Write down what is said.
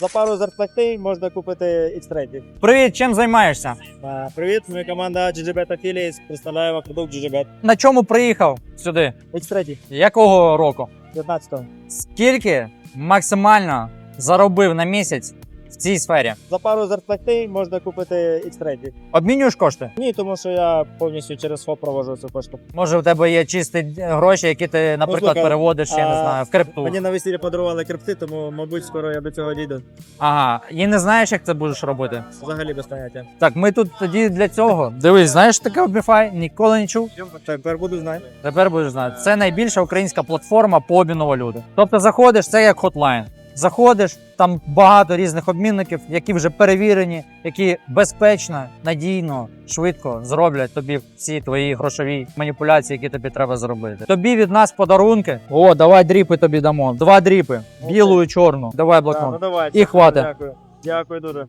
За пару зарплати можна купити X3. Привіт, чим займаєшся? А, Привіт, ми команда GGBet Affiliates, представляємо продукт GGBet. На чому приїхав сюди? X3, Якого року? 15-го. Скільки максимально заробив на місяць в цій сфері? За пару зарплати можна купити X3. Обмінюєш кошти? Ні, тому що я повністю через ФОП провожу цю кошту. Може, у тебе є чисті гроші, які ти, наприклад, слухай, переводиш, я не знаю, в крипту. Мені на весіллі подарували крипти, тому, мабуть, скоро я до цього дійду. Ага, і не знаєш, як це будеш робити. Взагалі без поняття. Так, ми тут тоді для цього. Дивись, знаєш таке Obify? Ніколи не чув. Тепер буду знати. Тепер будеш знати. Це найбільша українська платформа по обміну валюти. Тобто заходиш, це як хотлайн. Заходиш, там багато різних обмінників, які вже перевірені, які безпечно, надійно, швидко зроблять тобі всі твої грошові маніпуляції, які тобі треба зробити. Тобі від нас подарунки. О, давай дріпи тобі дамо. Два дріпи. Білу і чорну. Давай Так, ну давай. І хватить. Дякую. Дякую дуже.